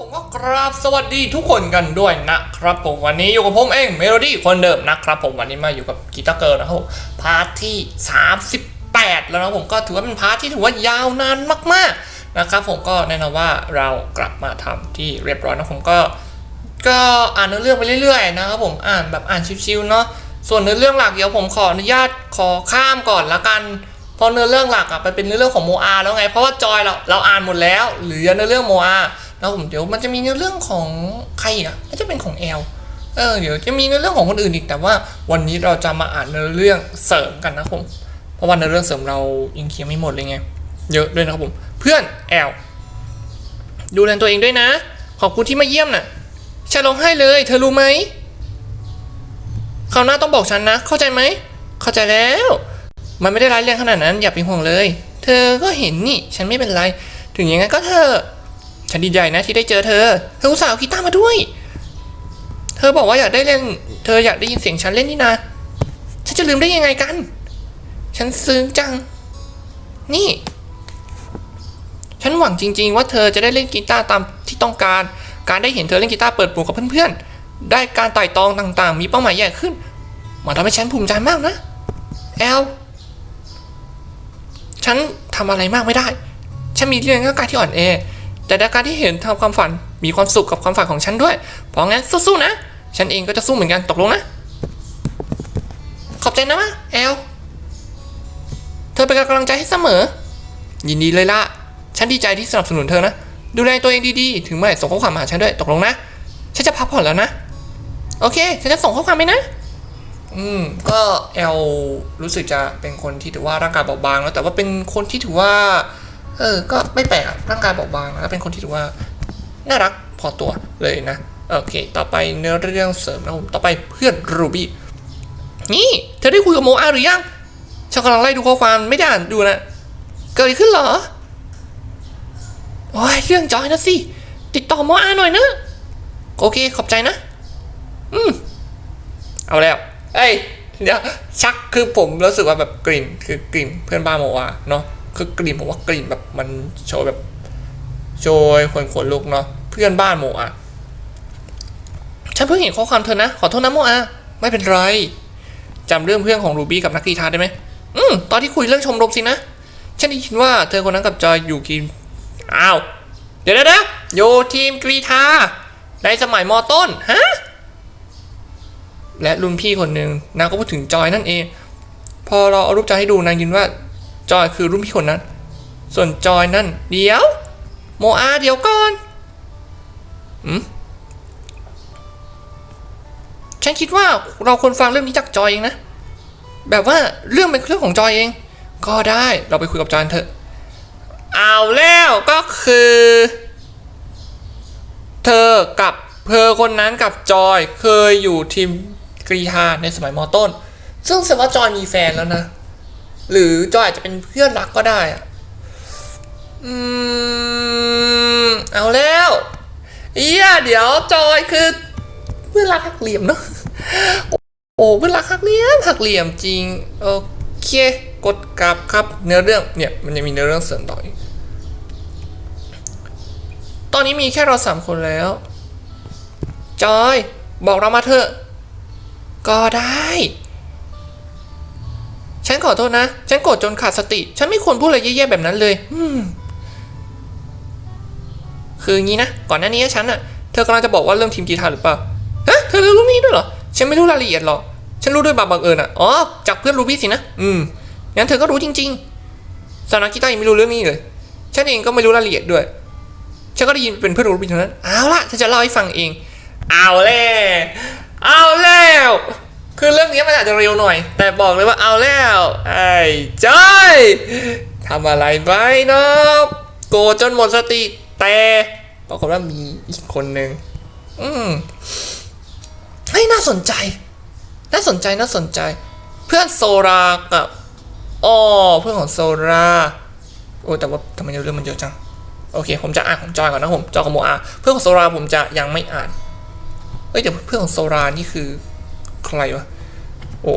ผมก็กราบสวัสดีทุกคนกันด้วยนะครับผมวันนี้อยู่กับผมเองเมโลดี้คนเดิมนะครับผมวันนี้มาอยู่กับกีตาร์เกิร์นะครับพาร์ทที่ 38 แล้วนะผมก็ถือว่าเป็นพาร์ทที่ถือว่ายาวนานมากๆนะครับผมก็แน่นอนว่าเรากลับมาทำที่เรียบร้อยนะผมก็ ก็อ่านเนื้อเรื่องไปเรื่อยๆนะครับผมอ่านแบบอ่านชิวๆเนาะส่วนเนื้อเรื่องหลักเดี๋ยวผมขออนุญาตขอข้ามก่อนละกันพราะเนื้อเรื่องหลักอะไปเป็นเนื้อเรื่องของโมอาแล้วไงเพราะว่าจอยเราเราอ่านหมดแล้วเหลือเนื้อเรื่องโมอา แล้วผมเดี๋ยวมันจะมีเนื้อเรื่องของใครอีกอะน่าจะเป็นของแอลเออเดี๋ยวจะมีเนื้อเรื่องของคนอื่นอีกแต่ว่าวันนี้เราจะมาอ่านเนื้อเรื่องเสริมกันนะครับผมเพราะว่าเนื้อเรื่องเสริมเรายังเคลียร์ไม่หมดเลยไงเยอะด้วยนะครับผม เพื่อนแอลดูแลตัวเองด้วยนะ ขอบคุณที่มาเยี่ยมน่ะฉันร้องไห้เลย เธอรู้ไหมคราวหน้าต้องบอกฉันนะ เข้าใจไหม เข้าใจแล้ว มันไม่ได้ร้ายแรงขนาดนั้น อย่าเป็นห่วงเลย เธอก็เห็นนี่ ฉันไม่เป็นไร ถึงอย่างนั้นก็เธอ ฉันดีใจนะที่ได้เจอเธอ เธออุตส่าห์กีตาร์มาด้วย เธอบอกว่าอยากได้เล่น เธออยากได้ยินเสียงฉันเล่นนี่นะฉันจะลืมได้ยังไงกัน ฉันซึ้งจัง นี่ ฉันหวังจริง ๆ ว่าเธอจะได้เล่นกีตาร์ตามที่ต้องการ การได้เห็นเธอเล่นกีตาร์เปิดหมวกกับเพื่อนๆ ได้การไต่ตองต่างๆ มีเป้าหมายใหญ่ขึ้นมันทำให้ฉันภูมิใจมากนะ แอล ฉันทำอะไรมากไม่ได้ ฉันมีเรื่องร่างกายที่อ่อนแอ แต่ในการที่เห็นทำความฝันมีความสุขกับความฝันของฉันด้วย เพราะงั้นสู้ๆนะ ฉันเองก็จะสู้เหมือนกันตกลงนะ ขอบใจนะมะแอล เธอเป็นกำลังใจให้เสมอ ยินดีเลยละฉันดีใจที่สนับสนุนเธอนะ ดูแลตัวเองดีๆ ถึงเมื่อไหร่ส่งข้อความมาหาฉันด้วยตกลงนะ ฉันจะพักผ่อนแล้วนะ โอเค ฉันจะส่งข้อความไปนะ อืม ก็แอลรู้สึกจะเป็นคนที่ถือว่าร่างกายเบาบางแล้วแต่ว่าเป็นคนที่ถือว่า เออ ก็ไม่แปลกร่างกายเบาบางแล้วเป็นคนที่ถือว่าน่ารักพอตัวเลยนะ โอเค ต่อไปเนื้อเรื่องเสริมนะผม ต่อไปเพื่อนรูบี้ นี่ เธอได้คุยกับโมอาหรือยังฉันกำลังไล่ดูข้อความไม่ได้อ่านดูนะ เกิดอะไรขึ้นเหรอ โอ้ยเรื่องจอยนะสิ ติดต่อโมอาหน่อยนะ โอเค ขอบใจนะ อืม เอาแล้ว เอ้ยเดี๋ยวชักคือผมรู้สึกว่าแบบกลิ่นคือกลิ่นเพื่อนบ้านโมอาเนาะ คือกลิ่นผมว่ากลิ่นแบบมันโชยแบบ โชยขนขนลุกเนาะเพื่อนบ้านโมอาฉันเพิ่งเห็นข้อความเธอนะ ขอโทษนะโมอาไม่เป็นไรจำเรื่องเพื่อนของรูบี้กับนักกีฬาได้ไหมอืมตอนที่คุยเรื่องชมรมสินะ ฉันได้ยินว่าเธอคนนั้นกับจอยอยู่ทีมอ้าว เดี๋ยวนะอยู่ทีมกรีธาในสมัยมอต้น ฮะ และรุ่นพี่คนหนึ่งนางก็พูดถึงจอยนั่นเอง พอเราเอารูปจอยให้ดูนางยินว่า จอยคือรุ่นพี่คนนั้น ส่วนจอยนั่น เดี๋ยว โมอาเดี๋ยวก่อนอืมฉันคิดว่าเราควรฟังเรื่องนี้จากจอยเองนะ แบบว่าเรื่องเป็นเรื่องของจอยเอง ก็ได้เราไปคุยกับจอยกันเถอะ เอาแล้วก็คือ เธอกับเธอคนนั้นกับจอยเคยอยู่ทีมกรีธาในสมัยมอต้น ซึ่งแสดงว่าจอยมีแฟนแล้วนะ หรือจอยอาจจะเป็นเพื่อนรักก็ได้อะอืม เอาแล้วเอียเดี๋ยวจอยคือ เพื่อนรักหักเหลี่ยมเนาะโอ้เพื่อนรักหักเหลี่ยมหักเหลี่ยมจริงโอเคกดกลับครับเนื้อเรื่องเนี่ยมันจะมีเนื้อเรื่องเสริมต่ออีกตอนนี้มีแค่เราสามคนแล้ว จอย บอกเรามาเถอะ ก็ได้ ฉันขอโทษนะ ฉันโกรธจนขาดสติ ฉันไม่ควรพูดอะไรแย่ๆแบบนั้นเลย อืม คืองี้นะ ก่อนหน้านี้ฉันอะเธอกำลังจะบอกว่าเรื่องทีมกีฬาหรือเปล่า ฮะ เธอรู้เรื่องนี้ด้วยเหรอ ฉันไม่รู้รายละเอียดหรอก ฉันรู้ด้วยบางบังเอิญอะอ๋อ จากเพื่อนรูบี้สินะ อืม งั้นเธอก็รู้จริงๆสาวนักกีตาร์ยังไม่รู้เรื่องนี้เลย ฉันเองก็ไม่รู้รายละเอียดด้วย ฉันก็ได้ยินเป็นเพื่อนรูบี้เท่านั้น เอาละฉันจะเล่าให้ฟังเอง เอาแล้ว เอาแล้ว คือเรื่องนี้มันอาจจะเร็วหน่อย แต่บอกเลยว่าเอาแล้ว ไอ้จ้อยทำอะไรไปเนาะโกรธจนหมดสติ แต่ปรากฏว่ามีอีกคนนึง อืมเฮ้ยน่าสนใจ น่าสนใจน่าสนใจ เพื่อนโซรากับอ๋อเพื่อนของโซราโอ้แต่ว่าทำไมเรื่องมันเยอะจัง โอเค ผมจะอ่านของจอยก่อนนะผมจอยกับโมอา เพื่อนของโซราผมจะยังไม่อ่านเอ้ยแต่เพื่อนของโซรานี่คือ ใครวะ โอ้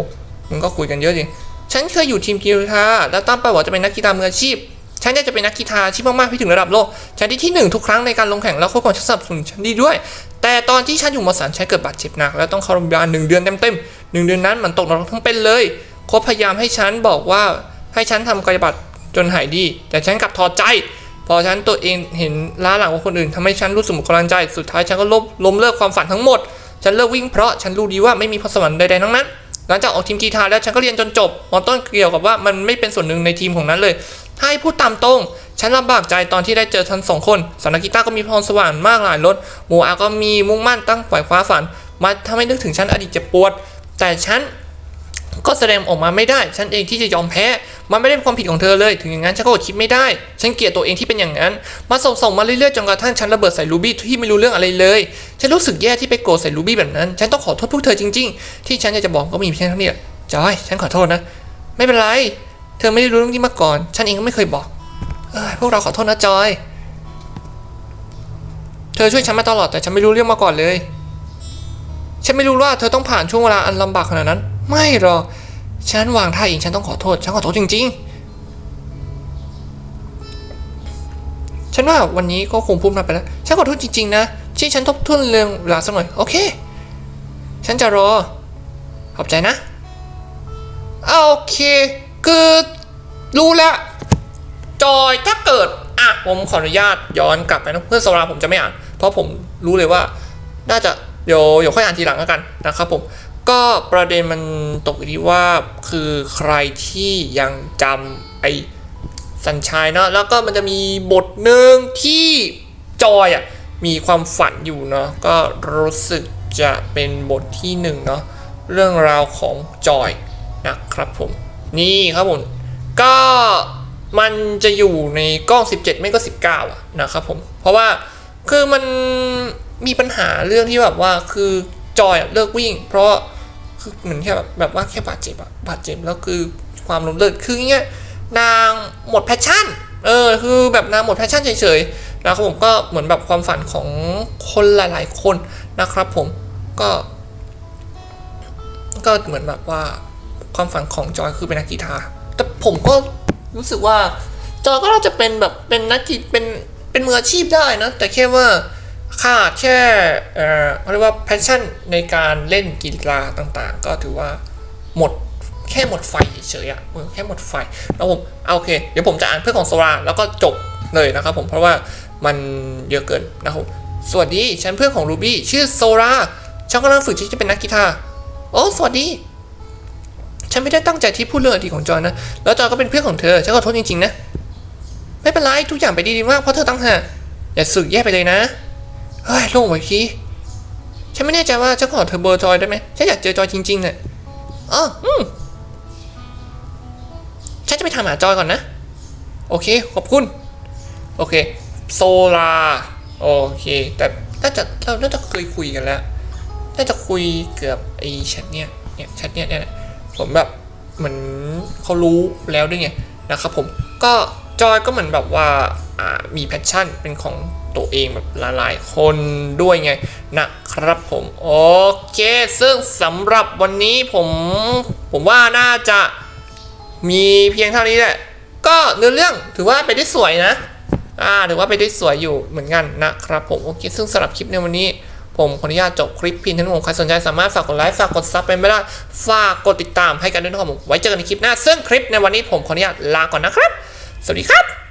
มันก็คุยกันเยอะจริง ฉันเคยอยู่ทีมกีฬาแล้วตั้งเป้าหวังจะเป็นนักกีฬามืออาชีพ ฉันอยากจะเป็นนักกีฬาที่มากๆให้ถึงระดับโลก ฉันที่ที่หนึ่งทุกครั้งในการลงแข่งแล้วโค้ชของฉันสนับสนุนฉันดีด้วย แต่ตอนที่ฉันอยู่มสามฉันเกิดบาดเจ็บหนักแล้วต้องเข้าโรงพยาบาลหนึ่งเดือนเต็มๆหนึ่งเดือนนั้นมันตกนรกทั้งเป็นเลยโค้ชพยายามให้ฉันบอกว่าให้ฉันทำกายบาดจนหายดี แต่ฉันกลับถอดใจ พอฉันตัวเองเห็นล้าหลังกว่าคนอื่นทำให้ฉันรู้สึกหมดกำลังใจ สุดท้ายฉันก็ล้มล้มเลิกความฝันทั้งหมด ฉันเลิกวิ่งเพราะฉันรู้ดีว่าไม่มีพรสวรรค์ใดๆทั้งนั้น หลังจากออกทีมกีฬาแล้วฉันก็เรียนจนจบมอต้นเกี่ยวกับว่ามันไม่เป็นส่วนหนึ่งในทีมของนั้นเลย ถ้าให้พูดตามตรง ฉันลำบากใจตอนที่ได้เจอทั้งสองคนสานักกีตาร์ก็มีพรสวรรค์มากหลายรสหมูอาก็มีมุ่งมั่นตั้งฝ่ายคว้าฝันมาทำให้นึกถึงฉันอดีตเจ็บปวด แต่ฉัน ก็แสดงออกมาไม่ได้ ฉันเองที่จะยอมแพ้ มันไม่ได้เป็นความผิดของเธอเลย ถึงอย่างนั้นฉันก็อดคิดไม่ได้ ฉันเกลียดตัวเองที่เป็นอย่างนั้น มาส่งส่งมาเรื่อยๆจนกระทั่งฉันระเบิดใส่รูบี้ที่ไม่รู้เรื่องอะไรเลย ฉันรู้สึกแย่ที่ไปโกรธใส่รูบี้แบบนั้น ฉันต้องขอโทษพวกเธอจริง ๆ ที่ฉันอยากจะบอกก็มีเพียงเท่านี้แหละจอย ฉันขอโทษนะ ไม่เป็นไร เธอไม่ได้รู้เรื่องนี้มาก่อน ฉันเองก็ไม่เคยบอกเอ้ยพวกเราขอโทษนะจอย เธอช่วยฉันมาตลอดแต่ฉันไม่รู้เรื่องมาก่อนเลย ฉันไม่รู้ว่าเธอต้องผ่านช่วงเวลาอันลำบากขนาดนั้น ไม่หรอก ฉันวางท่าเองฉันต้องขอโทษ ฉันขอโทษจริง ๆ ฉันว่าวันนี้ก็คงพูดมาไปแล้ว ฉันขอโทษจริง ๆ นะ ที่ฉันทบทวนเรื่องเวลาสักหน่อย โอเค ฉันจะรอ ขอบใจนะโอเค คือรู้แล้ว จอยถ้าเกิด อะ ผมขออนุญาตย้อนกลับไปนะเพื่อนสวราผมจะไม่อ่าน เพราะผมรู้เลยว่า น่าจะเดี๋ยวเดี๋ยวค่อยอ่านทีหลังแล้วกันนะครับผม ก็ประเด็นมันตกอยู่ที่ว่าคือใครที่ยังจำไอ้สัญชัยเนาะแล้วก็มันจะมีบทหนึ่งที่จอยอะมีความฝันอยู่เนาะก็รู้สึกจะเป็นบทที่หนึ่งเนาะเรื่องราวของจอยนะครับผม นี่ครับผมก็มันจะอยู่ในกล้อง 17 ไม่ก็ 19อะนะครับผม เพราะว่าคือมันมีปัญหาเรื่องที่แบบว่าคือจอยเลิกวิ่ง เพราะ คือเหมือนแค่แบบแบบว่าแค่บาดเจ็บอะบาดเจ็บแล้วคือความล้มเลิกคืออย่างเงี้ยนางหมดแพชชั่นเออคือแบบนางหมดแพชชั่นเฉยๆนะครับผมก็เหมือนแบบความฝันของคนหลาย ๆ คนนะครับผมก็ ก็เหมือนแบบว่าความฝันของจอยคือเป็นนักกีฬาแต่ผมก็รู้สึกว่าจอยก็น่าจะเป็นแบบเป็นนักกีเป็นเป็นมืออาชีพได้นะแต่แค่ว่า ขาแค่เอ่อเขาเรียกว่าแพชชั่นในการเล่นกีฬาต่างๆ ก็ถือว่าหมดแค่หมดไฟเฉยๆอะเออแค่หมดไฟแล้วผมเอาโอเค เดี๋ยวผมจะอ่านเพื่อนของโซราแล้วก็จบเลยนะครับผมเพราะว่ามันเยอะเกินนะครับสวัสดีฉันเพื่อนของรูบี้ชื่อโซราฉันกำลังฝึกที่จะเป็นนักกีฬาโอ้สวัสดี ฉันไม่ได้ตั้งใจที่พูดเรื่องอดีตของจอยนะ แล้วจอยก็เป็นเพื่อนของเธอฉันขอโทษจริงๆนะ ไม่เป็นไรทุกอย่างไปดีมากเพราะเธอตั้งหากอย่าสึกแย่ไปเลยนะ เฮ้ยโล่งไว้ทีฉันไม่แน่ใจว่าฉันขอเธอเบอร์จอยได้ไหมฉันอยากเจอจอยจริงๆเนี่ยอ๋ออืมฉันจะไปทำหาจอยก่อนนะ โอเค ขอบคุณ โอเค โซลา โอเค แต่น่าจะเราน่าจะเคยคุยกันแล้ว น่าจะคุยเกือบไอ้แชทเนี่ยเนี่ยแชทเนี่ยเนี่ยผมแบบเหมือนเขารู้แล้วด้วยไงนะครับผม ก็จอยก็เหมือนแบบว่ามีแพชชั่นเป็นของ ตัวเองแบบหลายๆคนด้วยไงนะครับผมโอเค ซึ่งสำหรับวันนี้ผมผมว่าน่าจะมีเพียงเท่านี้แหละก็เนื้อเรื่องถือว่าไปได้สวยนะอ่าถือว่าไปได้สวยอยู่เหมือนกันนะครับผมโอเคซึ่งสำหรับคลิปในวันนี้ผมขออนุญาตจบคลิปพียงเท่านี้ผมใครสนใจสามารถฝากกดไลค์ฝากกดซับเป็นไม่ได้ฝากกดติดตามให้กันด้วยนะครับผมไว้เจอกันในคลิปหน้า ซึ่งคลิปในวันนี้ผมขออนุญาตลาก่อนนะครับ สวัสดีครับ